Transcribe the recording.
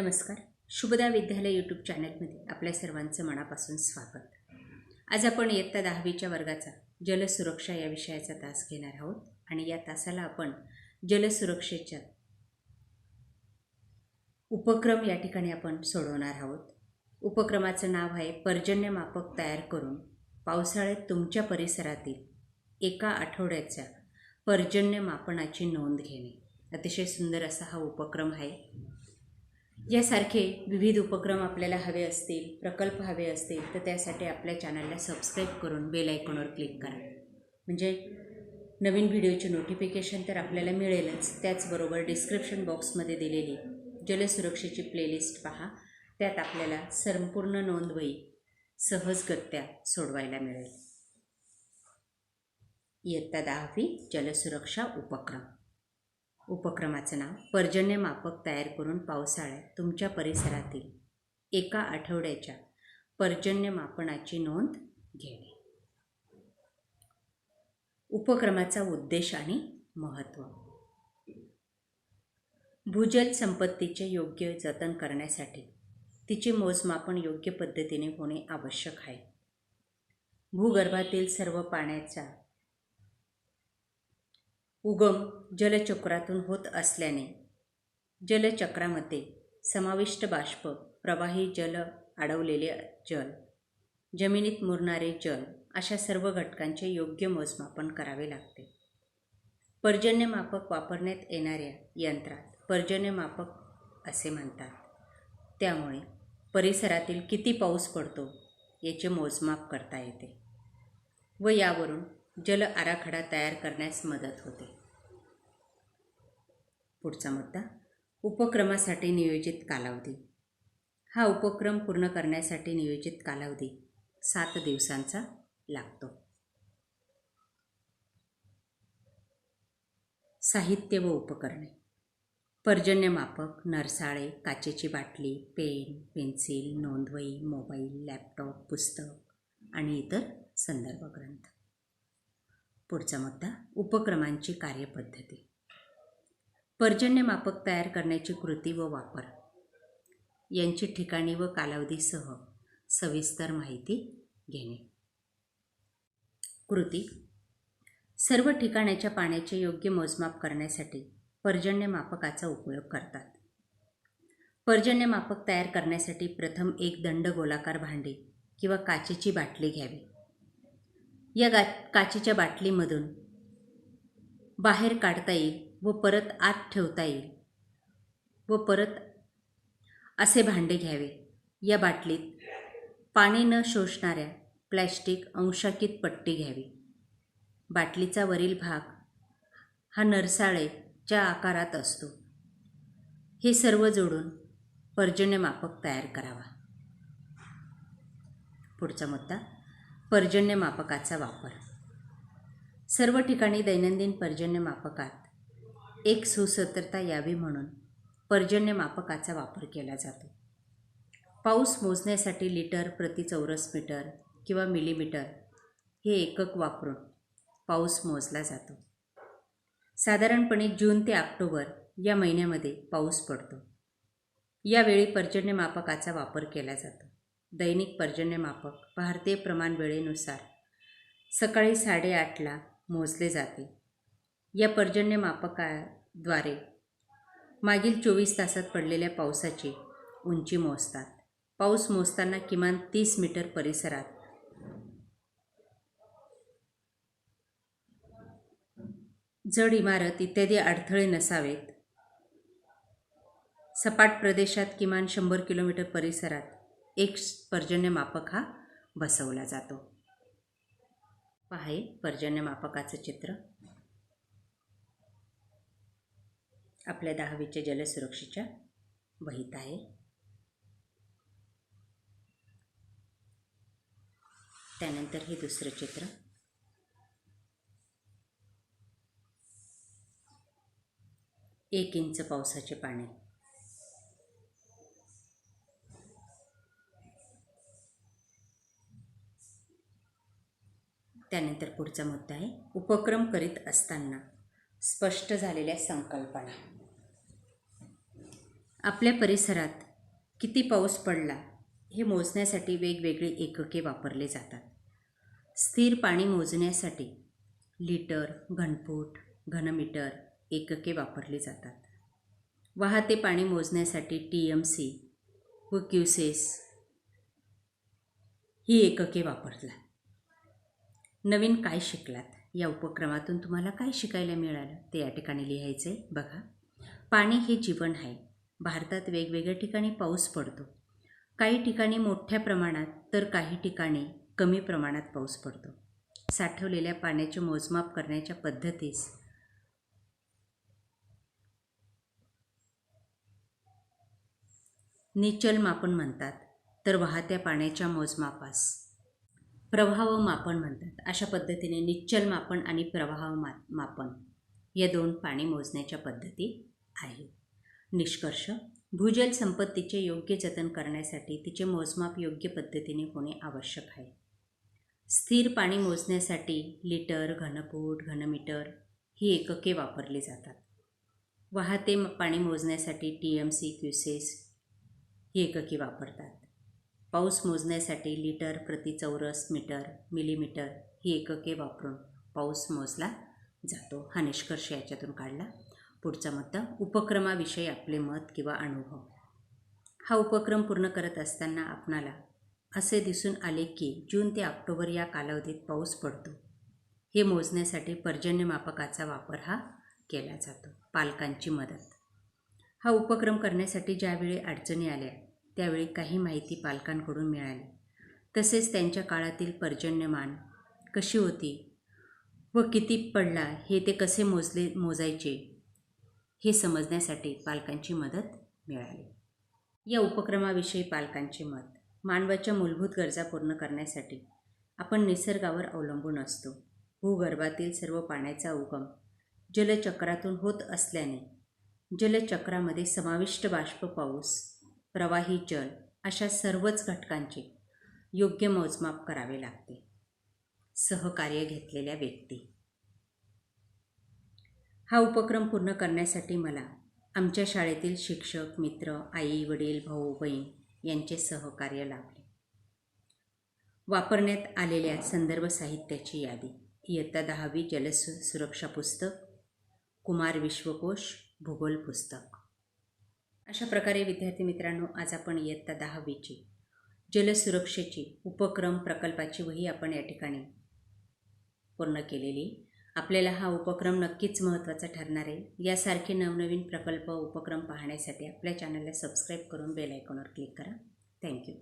नमस्कार. शुभदा विद्यालय यूट्यूब चॅनलमध्ये आपल्या सर्वांचं मनापासून स्वागत. आज आपण इयत्ता दहावीच्या वर्गाचा जलसुरक्षा या विषयाचा तास घेणार आहोत आणि या तासाला आपण जलसुरक्षेच्या उपक्रम या ठिकाणी आपण सोडवणार आहोत. उपक्रमाचं नाव आहे पर्जन्यमापक तयार करून पावसाळ्यात तुमच्या परिसरातील एका आठवड्याच्या पर्जन्यमापनाची नोंद घेणे. अतिशय सुंदर असा हा उपक्रम आहे. यासारखे विविध उपक्रम आपल्याला हवे असतील प्रकल्प हवे असतील तर त्यासाठी आपल्या चॅनलला सबस्क्राईब करून बेल आयकॉनवर क्लिक करा. म्हणजे नवीन व्हिडिओचे नोटिफिकेशन तर आपल्याला मिळेलच. त्याचबरोबर डिस्क्रिप्शन बॉक्समध्ये दिलेली जलसुरक्षेची प्लेलिस्ट पहा. त्यात आपल्याला संपूर्ण नोंदवही सहजगत्या सोडवायला मिळेल. इयत्ता दहावी जलसुरक्षा उपक्रम. उपक्रमाचं नाव पर्जन्यमापक तयार करून पावसाळ्यात तुमच्या परिसरातील एका आठवड्याच्या पर्जन्यमापनाची नोंद घेणे. उपक्रमाचा उद्देश आणि महत्त्व. भूजल संपत्तीचे योग्य जतन करण्यासाठी तिचे मोजमापन योग्य पद्धतीने होणे आवश्यक आहे. भूगर्भातील सर्व पाण्याचा उगम जलचक्रातून होत असल्याने जलचक्रामध्ये समाविष्ट बाष्प प्रवाही जल अडवलेले जल जमिनीत मुरणारे जल अशा सर्व घटकांचे योग्य मोजमापन करावे लागते. पर्जन्यमापक वापरण्यात येणाऱ्या यंत्रात पर्जन्यमापक असे म्हणतात. त्यामुळे परिसरातील किती पाऊस पडतो याचे मोजमाप करता येते व यावरून जल आराखडा तयार करण्यास मदत होते. पुढचा मुद्दा उपक्रमासाठी नियोजित कालावधी. हा उपक्रम पूर्ण करण्यासाठी नियोजित कालावधी सात दिवसांचा लागतो. साहित्य व उपकरणे. पर्जन्यमापक नरसाळे काचेची बाटली पेन पेन्सिल नोंदवही मोबाईल लॅपटॉप पुस्तक आणि इतर संदर्भ ग्रंथ पुढचा मुद्दा उपक्रमांची कार्यपद्धती. पर्जन्यमापक तयार करण्याची कृती व वापर. यांची ठिकाणी व कालावधीसह सविस्तर माहिती घेणे. कृती. सर्व ठिकाणाच्या पाण्याचे योग्य मोजमाप करण्यासाठी पर्जन्यमापकाचा उपयोग करतात. पर्जन्यमापक तयार करण्यासाठी प्रथम एक दंड गोलाकार भांडी किंवा काचेची बाटली घ्यावी. या गा काचेच्या बाटलीमधून. बाहेर काढता येईल व परत आत ठेवता येईल व परत असे भांडे घ्यावे. या बाटलीत पाणी न शोषणाऱ्या प्लॅस्टिक अंशाकित पट्टी घ्यावी. बाटलीचा वरील भाग हा नरसाळेच्या आकारात असतो. हे सर्व जोडून पर्जन्यमापक तयार करावा. पुढचा मुद्दा. पर्जन्यमापकाचा वापर. सर्व ठिकाणी दैनंदिन पर्जन्यमापकात एक सुसत्रता यावी म्हणून पर्जन्यमापकाचा वापर केला जातो. पाऊस मोजण्यासाठी लिटर प्रति चौरस मीटर किंवा मिलीमीटर हे एकक वापरून पाऊस मोजला जातो. साधारणपणे जून ते ऑक्टोबर या महिन्यामध्ये पाऊस पडतो. यावेळी पर्जन्यमापकाचा वापर केला जातो. दैनिक पर्जन्यमापक भारतीय प्रमाण वेळेनुसार सकाळी साडेआठला मोजले जाते. या पर्जन्यमापकाद्वारे मागील चोवीस तासात पडलेल्या पावसाची उंची मोजतात. पाऊस मोजताना किमान तीस मीटर परिसरात जड इमारत इत्यादी अडथळे नसावेत. सपाट प्रदेशात किमान शंभर किलोमीटर परिसरात एक पर्जन्यमापक हा बसवला जातो. पाहे पर्जन्यमापकाचं चित्र. आपल्या दहावीच्या जलसुरक्षेच्या वहीत आहे. त्यानंतर हे दुसरं चित्र. एक इंच पावसाचे पाणी. त्यानंतर पुढचा मुद्दा आहे उपक्रम करीत असताना स्पष्ट झालेल्या संकल्पना. आपल्या परिसरात किती पाऊस पडला हे मोजण्यासाठी वेगवेगळे एकके वापरले जातात. स्थिर पाणी मोजण्यासाठी लिटर घनफूट घनमीटर एकके वापरली जातात. वाहते पाणी मोजण्यासाठी टी एम सी व क्युसेस ही एकके वापरतात. नवीन काय शिकलात? या उपक्रमातून तुम्हाला काय शिकायला मिळालं? ते या ठिकाणी लिहायचं आहे बघा. पाणी हे जीवन आहे. भारतात वेगवेगळ्या ठिकाणी पाऊस पडतो. काही ठिकाणी मोठ्या प्रमाणात तर काही ठिकाणी कमी प्रमाणात पाऊस पडतो. साठवलेल्या पाण्याचे मोजमाप करण्याच्या पद्धतीस निचल मापन म्हणतात. तर वाहत्या पाण्याच्या मोजमापास प्रवाह मापन म्हणतात. अशा पद्धतीने निश्चल मापन आणि प्रवाह मा मापन या दोन पाणी मोजण्याच्या पद्धती आहेत. निष्कर्ष भूजल संपत्तीचे योग्य जतन करण्यासाठी तिचे मोजमाप योग्य पद्धतीने होणे आवश्यक आहे. स्थिर पाणी मोजण्यासाठी लिटर घनफूट घनमीटर ही एकके वापरली जातात. वाहते पाणी मोजण्यासाठी टी एम सी क्युसेस ही एकके वापरतात. पाऊस मोजण्यासाठी लिटर प्रति चौरस मीटर मिलीमीटर ही एकके वापरून पाऊस मोजला जातो. हा निष्कर्ष याच्यातून काढला. पुढचा मुद्दा उपक्रमाविषयी आपले मत किंवा अनुभव. हा उपक्रम पूर्ण करत असताना आपणाला असे दिसून आले की जून ते ऑक्टोबर या कालावधीत पाऊस पडतो. हे मोजण्यासाठी पर्जन्यमापकाचा वापर हा केला जातो. पालकांची मदत. हा उपक्रम करण्यासाठी ज्यावेळी अडचणी आल्या त्यावेळी काही माहिती पालकांकडून मिळाली. तसेच त्यांच्या काळातील पर्जन्यमान कशी होती व किती पडला हे ते कसे मोजले मोजायचे हे समजण्यासाठी पालकांची मदत मिळाली. या उपक्रमाविषयी पालकांचे मत. मानवाच्या मूलभूत गरजा पूर्ण करण्यासाठी आपण निसर्गावर अवलंबून असतो. भूगर्भातील सर्व पाण्याचा उगम जलचक्रातून होत असल्याने जलचक्रामध्ये समाविष्ट बाष्प पाऊस प्रवाही जल अशा सर्वच घटकांचे योग्य मोजमाप करावे लागते. सहकार्य घेतलेल्या व्यक्ती. हा उपक्रम पूर्ण करण्यासाठी मला आमच्या शाळेतील शिक्षक मित्र आई वडील भाऊ बहीण यांचे सहकार्य लाभले. वापरण्यात आलेल्या संदर्भ साहित्याची यादी इयत्ता दहावी जलसुरक्षा सुरक्षा पुस्तक कुमार विश्वकोश भूगोल पुस्तक. अशा प्रकारे विद्यार्थी मित्रांनो आज आपण इयत्ता दहावीची जलसुरक्षेची उपक्रम प्रकल्पाची वही आपण या ठिकाणी पूर्ण केलेली. आपल्याला हा उपक्रम नक्कीच महत्त्वाचा ठरणार आहे. यासारखे नवनवीन प्रकल्प उपक्रम पाहण्यासाठी आपल्या चॅनलला सबस्क्राईब करून बेल आयकॉनवर क्लिक करा. थँक्यू